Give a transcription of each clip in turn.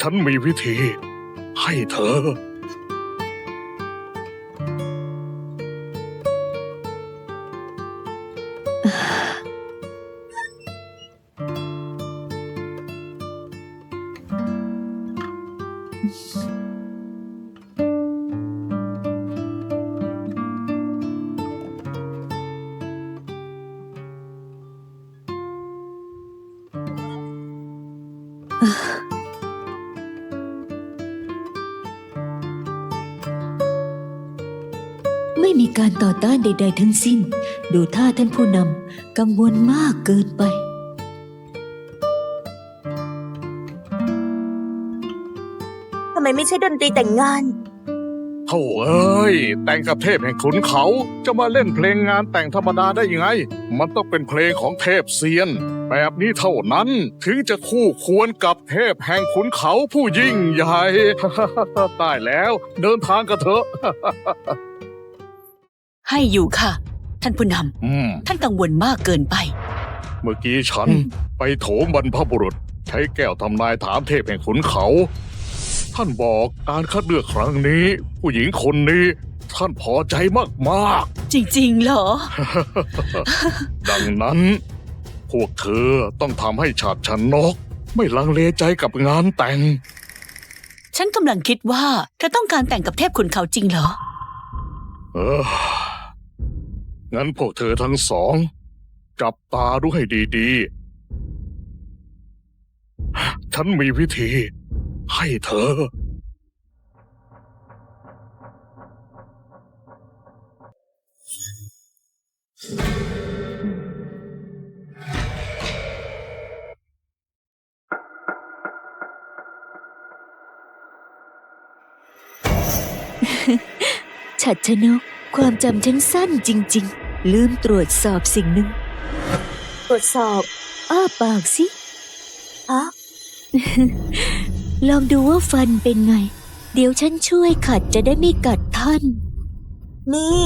ฉันมีวิธีให้เธอ ม่มีการต่อต้านใด ๆ ทั้งสิ้น ดูท่าท่านผู้นำกังวลมากเกินไป ทำไมไม่ใช่ดนตรีแต่งงาน โถ่เอ้ย แต่งกับเทพแห่งขุนเขาจะมาเล่นเพลงงานแต่งธรรมดาได้ยังไง มันต้องเป็นเพลงของเทพเซียน แบบนี้เท่านั้นถึงจะคู่ควรกับเทพแห่งขุนเขาผู้ยิ่งใหญ่ตายแล้ว เดินทางกันเถอะ ให้อยู่ค่ะ ท่านผู้นอืมำท่านกังวลมากเกินไป เมื่อกี้ฉันไปโถมบรรพบุรุษ ใช้แก้วทำนายถามเทพแห่งขุนเขา ท่านบอกการคัดเลือกครั้งนี้ ผู้หญิงคนนี้ ท่านพอใจมากจริงๆเหรอ ๆ ดังนั้น พวกเธอต้องทำให้ฉาดชนก ไม่ลังเลใจกับงานแต่ง ฉันกำลังคิดว่าเธอต้องการแต่งกับเทพขุนเขาจริงเหรอ เออ งั้นพวกเธอทั้งสอง จับตาดูให้ดีๆ ฉันมีวิธี ให้เธอ ฉัดชนกความจำฉันสั้นจริง ๆ ลืมตรวจสอบสิ่งหนึ่ง ตรวจสอบ อ้าปากสิฮะ ลองดูว่าฟันเป็นไง เดี๋ยวฉันช่วยขัดจะได้ไม่กัดท่าน นี่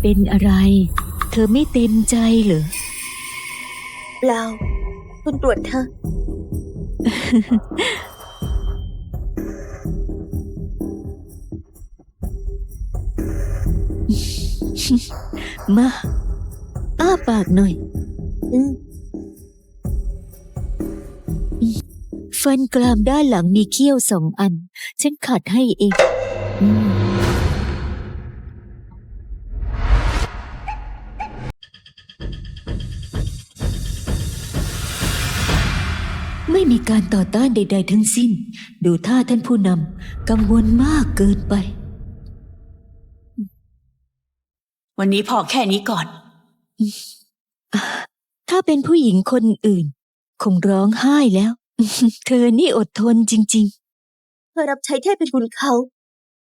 เป็นอะไร เธอไม่เต็มใจเหรอ เปล่า คุณตรวจเธอ มา อ้าปากหน่อยอืมฟันกรามด้านหลังมีเขี้ยวสองอัน ฉันขัดให้เองอืมไม่มีการต่อต้านใด ๆ ทั้งสิ้น ดูท่าท่านผู้นำกังวลมากเกินไป วันนี้พอแค่นี้ก่อน ถ้าเป็นผู้หญิงคนอื่น คงร้องไห้แล้ว เธอนี่อดทนจริงเพื่อรับใช้เทพเป็นคุณเขา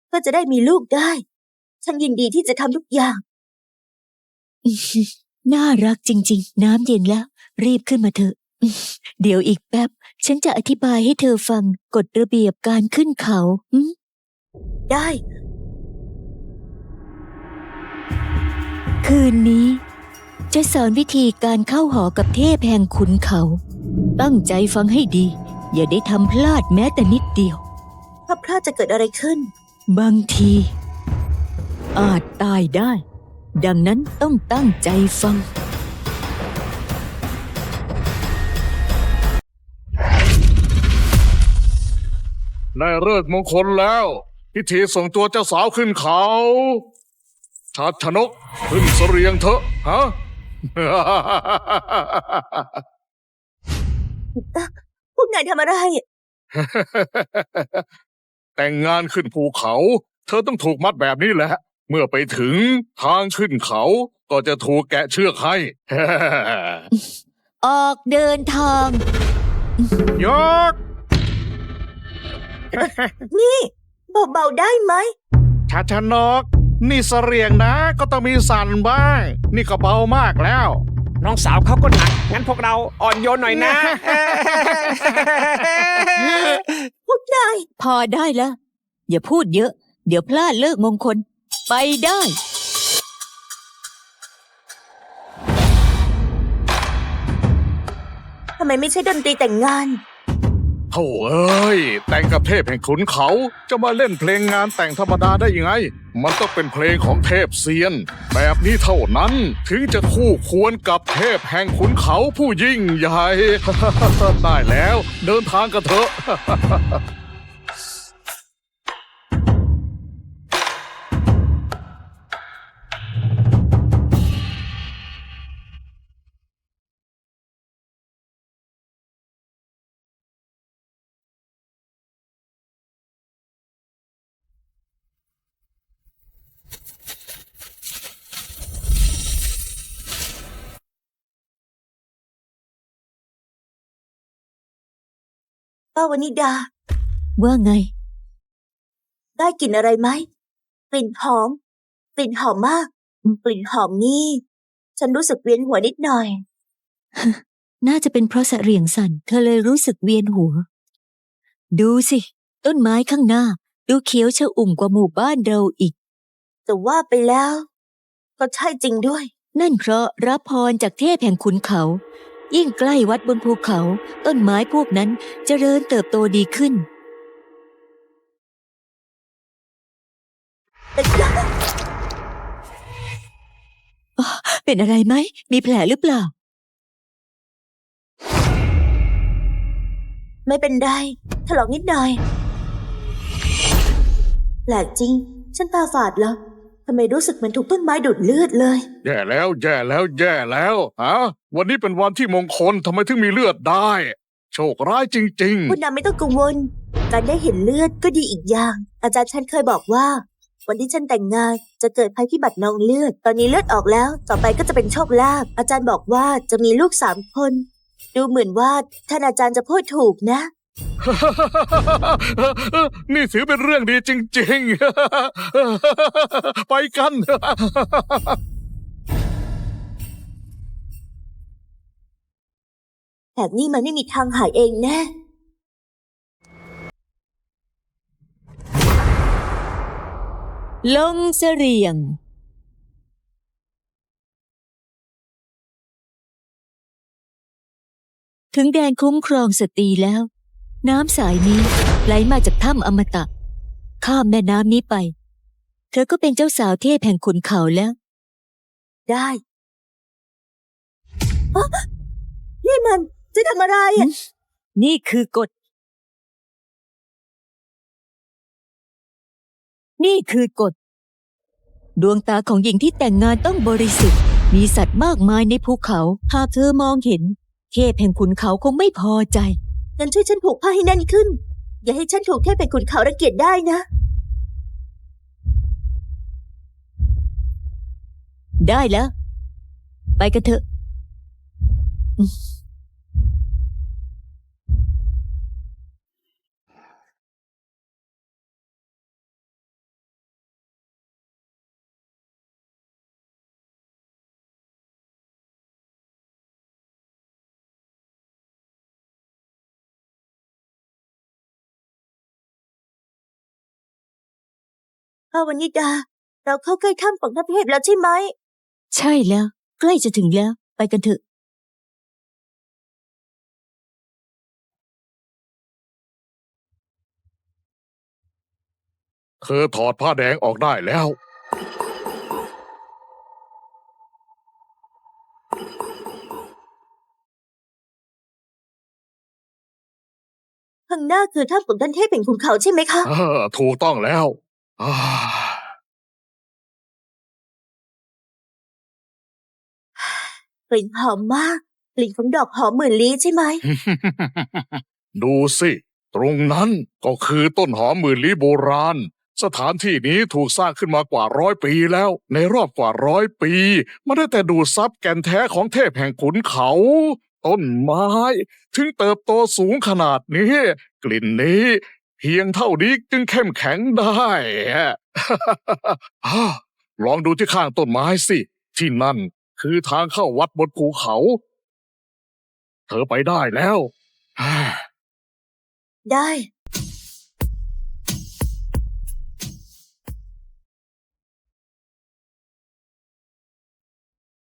เพื่อจะได้มีลูกได้ ฉันยินดีที่จะทำทุกอย่างๆน่ารักจริง ๆ น้ำเย็นแล้ว รีบขึ้นมาเถอะ เดี๋ยวอีกแป๊บ ฉันจะอธิบายให้เธอฟังกฎระเบียบการขึ้นเขาอืมได้ คืนนี้ จะสอนวิธีการเข้าหอกับเทพแห่งขุนเขา ตั้งใจฟังให้ดี อย่าได้ทำพลาดแม้แต่นิดเดียว ถ้าพลาดจะเกิดอะไรขึ้น บางที อาจตายได้ ดังนั้นต้องตั้งใจฟังได้เลิกษ์มงคลแล้ว พิธีส่งตัวเจ้าสาวขึ้นเขา ชาดชนก ขึ้นเสรียงเถอะฮะ พวกนายทำอะไร แต่งงานขึ้นภูเขา เธอต้องถูกมัดแบบนี้แหละ เมื่อไปถึงทางขึ้นเขา ก็จะถูกแกะเชือกให้ ออกเดินทาง ยก นี่เบาๆได้ไหมชาชนก นี่เสรียงนะ ก็ต้องมีสั่นบ้าง นี่ก็เบามากแล้ว น้องสาวเขาก็หนัก งั้นพวกเราอ่อนโยนหน่อยนะ พวกนายพอได้แล้วอย่าพูดเยอะ เดี๋ยวพลาดเลิกมงคล ไปได้ทำไมไม่ใช่ดนตรีแต่งงานโธ่เอ้ย แต่งกับเทพแห่งขุนเขาจะมาเล่นเพลงงานแต่งธรรมดาได้ยังไง มันต้องเป็นเพลงของเทพเซียน แบบนี้เท่านั้นถึงจะคู่ควรกับเทพแห่งขุนเขาผู้ยิ่งใหญ่ ได้แล้ว เดินทางกันเถอะ ป้าวนิดา ว่าไง ได้กลิ่นอะไรไหมกลิ่นหอมกลิ่นหอมมากกลิ่นหอมนี่ ฉันรู้สึกเวียนหัวนิดหน่อย น่าจะเป็นเพราะสะเรียงสั่น เธอเลยรู้สึกเวียนหัว ดูสิ ต้นไม้ข้างหน้า ดูเขียวชอุ่มกว่าหมู่บ้านเราอีก แต่ว่าไปแล้ว ก็ใช่จริงด้วย นั่นเพราะรับพรจากเทพแห่งขุนเขา ยิ่งใกล้วัดบนภูเขา ต้นไม้พวกนั้นจเจริญเติบโตดีขึ้น เป็นอะไรไหม มีแผลหรือเปล่า ไม่เป็นไรถลอกนิดหน่อย แปลกจริง ฉันตาฝาดเหรอ ทำไมรู้สึกเหมือนถูกต้นไม้ดูดเลือดเลย แย่แล้วแย่แล้วแย่แล้วฮะวันนี้เป็นวันที่มงคลทำไมถึงมีเลือดได้ โชคร้ายจริงๆคุณนำไม่ต้องกังวล การได้เห็นเลือดก็ดีอีกอย่าง อาจารย์ฉันเคยบอกว่า วันที่ฉันแต่งงานจะเกิดภัยพิบัตินองเลือด ตอนนี้เลือดออกแล้ว ต่อไปก็จะเป็นโชคลาภอาจารย์บอกว่าจะมีลูกสามคน ดูเหมือนว่าท่านอาจารย์จะพูดถูกนะ นี่ถือเป็นเรื่องดีจริง ๆ ไปกัน แบบนี้มันไม่มีทางหายเองแน่ ลงเสรียง ถึงแดนคุ้มครองสตรีแล้ว น้ำสายนี้ไหลมาจากถ้ำอมตะ ข้ามแม่น้ำนี้ไป เธอก็เป็นเจ้าสาวเทพแห่งขุนเขาแล้ว ได้อ๊ะนี่มันจะทำอะไรอะนี่คือกฎ นี่คือกฎ ดวงตาของหญิงที่แต่งงานต้องบริสุทธิ์ มีสัตว์มากมายในภูเขา หากเธอมองเห็น เทพแห่งขุนเขาคงไม่พอใจ งั้นช่วยฉันผูกผ้าให้แน่นขึ้น อย่าให้ฉันถูกเทพเป็นขุนเขารังเกียจได้นะ ได้แล้ว ไปกันเถอะ พาวนิดา เราเข้าใกล้ถ้ำของทัพเทพแล้วใช่ไหม ใช่แล้ว ใกล้จะถึงแล้ว ไปกันเถอะ เธอถอดผ้าแดงออกได้แล้ว ข้างหน้าคือถ้ำของท่านเทพเป็นขุนเขาใช่ไหมคะ เออถูกต้องแล้วอ่า กลิ่นหอมมาก กลิ่นของดอกหอมหมื่นลี้ใช่ไหม ดูสิ ตรงนั้นก็คือต้นหอมหมื่นลี้โบราณ สถานที่นี้ถูกสร้างขึ้นมากว่าร้อยปีแล้ว ในรอบกว่าร้อยปี มันได้แต่ดูดซับแก่นแท้ของเทพแห่งขุนเขา ต้นไม้ ถึงเติบโตสูงขนาดนี้ กลิ่นนี้ เพียงเท่านี้จึงเข้มแข็งได้อ้าลองดูที่ข้างต้นไม้สิ ที่นั่นคือทางเข้าวัดบนภูเขา เธอไปได้แล้ว ได้